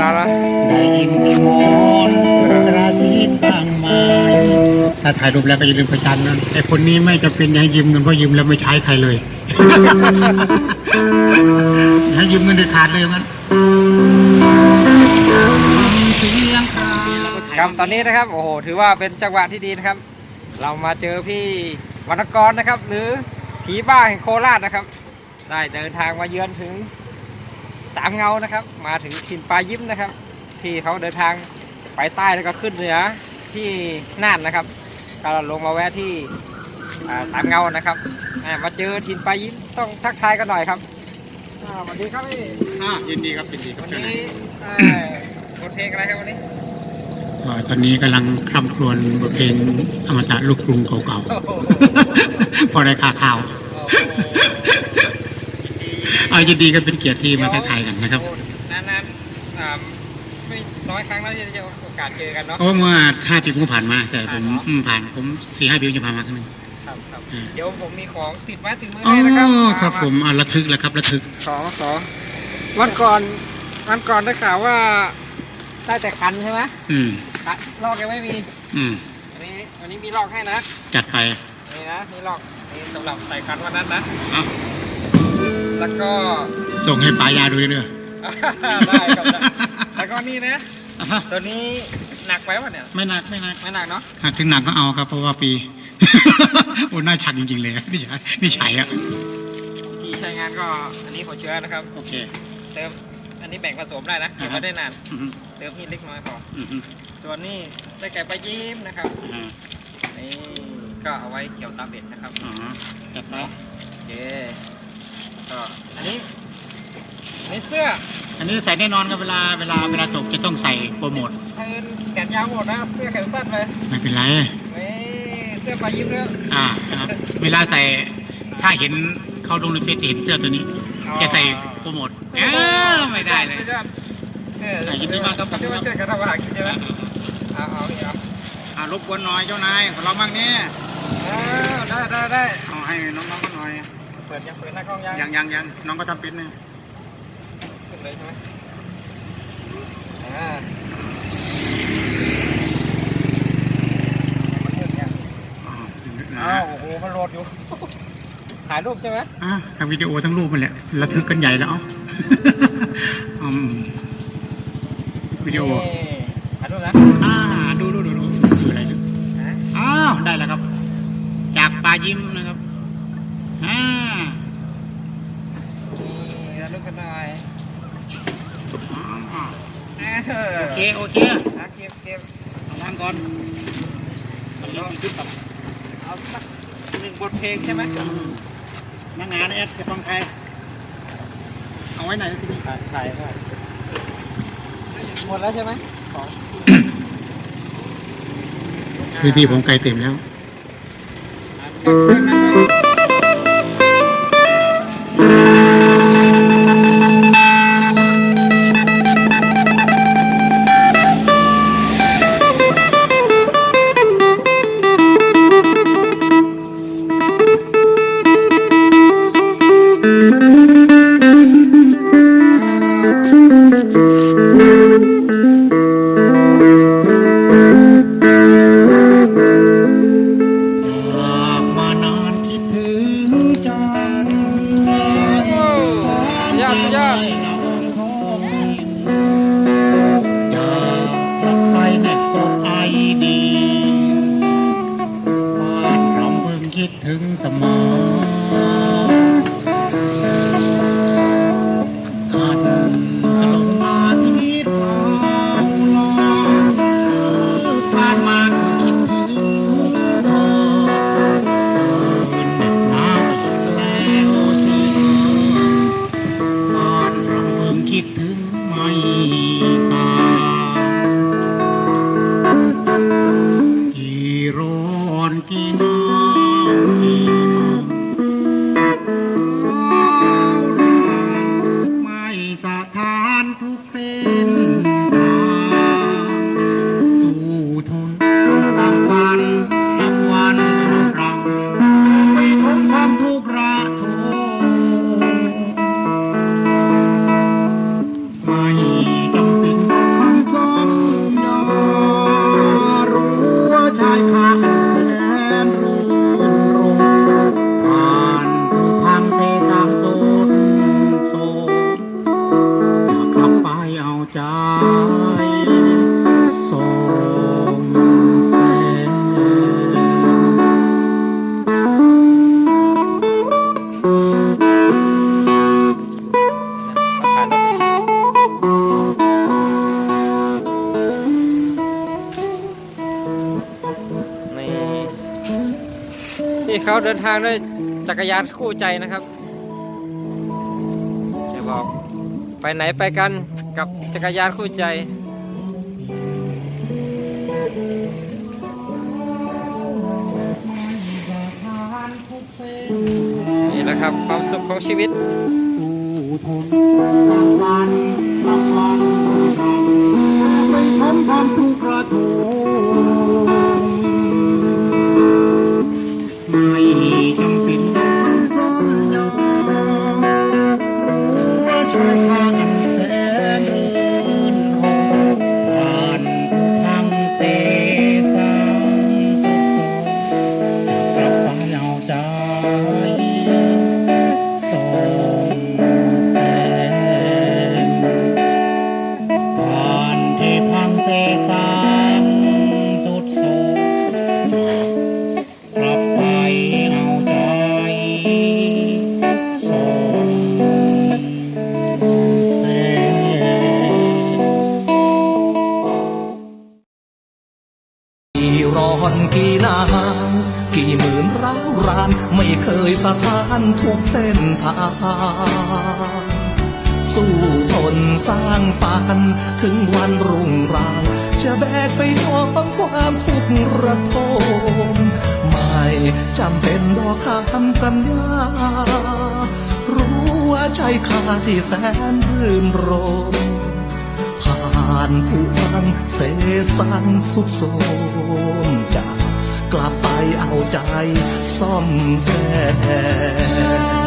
แล้วนะได้ยินมีมนต์กระซิบข้างไม้ถ้าถ่ายรูปแล้วก็อย่าลืมประจันนะไอ้คนนี้ไม่จะเป็นให้ยืมเงินเพราะยืมแล้วไม่ใช้ใครเลยให้ยืมเงินเด็ดขาดเลยมันเสียงคาครับตอนนี้นะครับโอ้โหถือว่าเป็นจังหวะที่ดีนะครับ เรามาเจอพี่วรรณกรนะครับ หรือผีบ้าแห่งโคราชนะครับ ได้เดินทางมาเยือนถึง สามเงานะครับ มาถึงถิ่นปลายิ้มนะครับ ที่เขาเดินทางไปใต้แล้วก็ขึ้นเหนือที่น่านนะครับ ก็ลงมาแวะที่อ่าสามเงานะครับอ่ามาเจอถิ่นปลายิ้มต้องทักทายกันหน่อยครับอ่าสวัสดีครับพี่อ่ายินดีครับยินดีครับวันเชิญเลนี้ยเอ่อบทเพลงอะไรครับวันนี้อ่าตอนนี้กำลังคร่ำครวญบทเพลงอมตะลูกกรุงเก่าโอ้โหๆพอได้ข่าวข่าว เอายินดีกันเป็นเกียรติที่มาทักทายกันนะครับนานๆอ่าไม่น้อยครั้งแล้วที่จะโอกาสเจอกันเนาะเพราะเมื่อห้าปีผมผ่านมา แต่ผมผ่านเหรออืมผ่านผมสี่ห้าปีจะผ่านมาครั้งหนึงครับครับอืมเดี๋ยวผมมีของติดไม้ติดมืออ๋อให้นะครับครับาาผมอ่าระทึกแล้วครับระทึกสองสองวันก่อนวันก่อนได้ข่าวว่าได้แต่คันใช่ไหมอืมคันลอกยังไม่มี อืมวันนี้วันนี้มีลอกให้นะ จัดไป นี่นะนี่ลอกนี่สำหรับใส่คันวันนั้นนะเอา แล้วก็ ส่งให้ปายาดูเรื่อยได้ครับได้แล้วก็นี่นะๆอะฮะตัวนี้หนักไปวะเนี่ย ไม่หนักไม่หนักไม่หนักเนาะหากถึงหนักก็เอาครับ เพราะว่าปี โอ้น่าชักจริงๆเลยนี่ใช่นี่ใช่อะวิธีใช้งานก็อันนี้หัวเชื้อนะครับ โอเค เติมอันนี้แบ่งผสมได้นะเก็บไว้ได้นานอืมเติมฮีทเล็กน้อยพออืมอืมส่วนนี้ไส้ไก่ปลายิ้มนะครับอ่านี่ก็เอาไว้เกี่ยวตาเบ็ดนะครับอ๋อจัดไปโอเค ก็อันนี้อันนี้เสื้ออันนี้ใส่แน่นอนครับเวลาเวลาเวลาตกจะต้องใส่โปรโมทเทินแขนยาวหมดนะเสื้อแขนสั้นเลยไม่เป็นไร นี่เสื้อปลายิ้มด้วยอ่าครับเวลาใส่ถ้าเห็นเขาลงในเฟซจะเห็นเสื้อตัวนี้จะใส่โปรโมทเออไม่ได้เลยไม่ได้เอออะยินดีมากครับขอบคุณที่ครัว่าบช่วยกันทำอาหารกินใช่ไหมเอาเอาเอาอ่ารบกวนหน่อยเจ้านายขอร้องบ้างเนี่ยเอาได้ได้ได้เอาให้น้องๆก็หน่อย เปิดยังเปิดหน้ากล้องยังยังยังยังน้องก็ทำเป็นเนี่ยขึ้นเลยใช่ไหมอ่ามันมืดยังอ๋ออ้าวโอ้โหมันโหลดอยู่ ถ่ายรูปใช่ไหมอะทั้งวิดีโอทั้งรูปมันแหละระทึกกันใหญ่แล้วเอ้าอืมวิดีโอนี่ถ่ายรูปนะอ่าดูดูดูดูดูอะไรดูนะอ้าวได้แล้วครับ จากปลายิ้มนะครับอ่า นี่ถ่ายรูปกันหน่อย อ๋อ เอ โอเคโอเคอะเก็บเก็บเอาวางก่อนเอาลองขึ้นต่อเอาสักหนึ่งบทเพลงใช่ไหมนักงานเอสจะฟังใคร เอาไว้ไหนทีนี้ถ่ายถ่ายได้หมดแล้วใช่ไหมของคือพี่ผมไกลเต็มแล้ว ถึงเสมอ ที่เขาเดินทางด้วยจักรยานคู่ใจนะครับจะบอกไปไหนไปกันกับจักรยานคู่ใจนี่แหละครับความสุขของชีวิต อนกี่นาวกี่หมื่นร้าวรานไม่เคยสถานทุกเส้นทางสู้ทนสร้างฝันถึงวันรุ่งรางจะแบกไปของความทุกข์ระทมไม่จำเป็นบอกคำสัญญารู้ว่าใจข้าที่แสนรื่นรมานผู้พังเสสันสุขโสมจะกลับไปเอาใจซ่อมแซม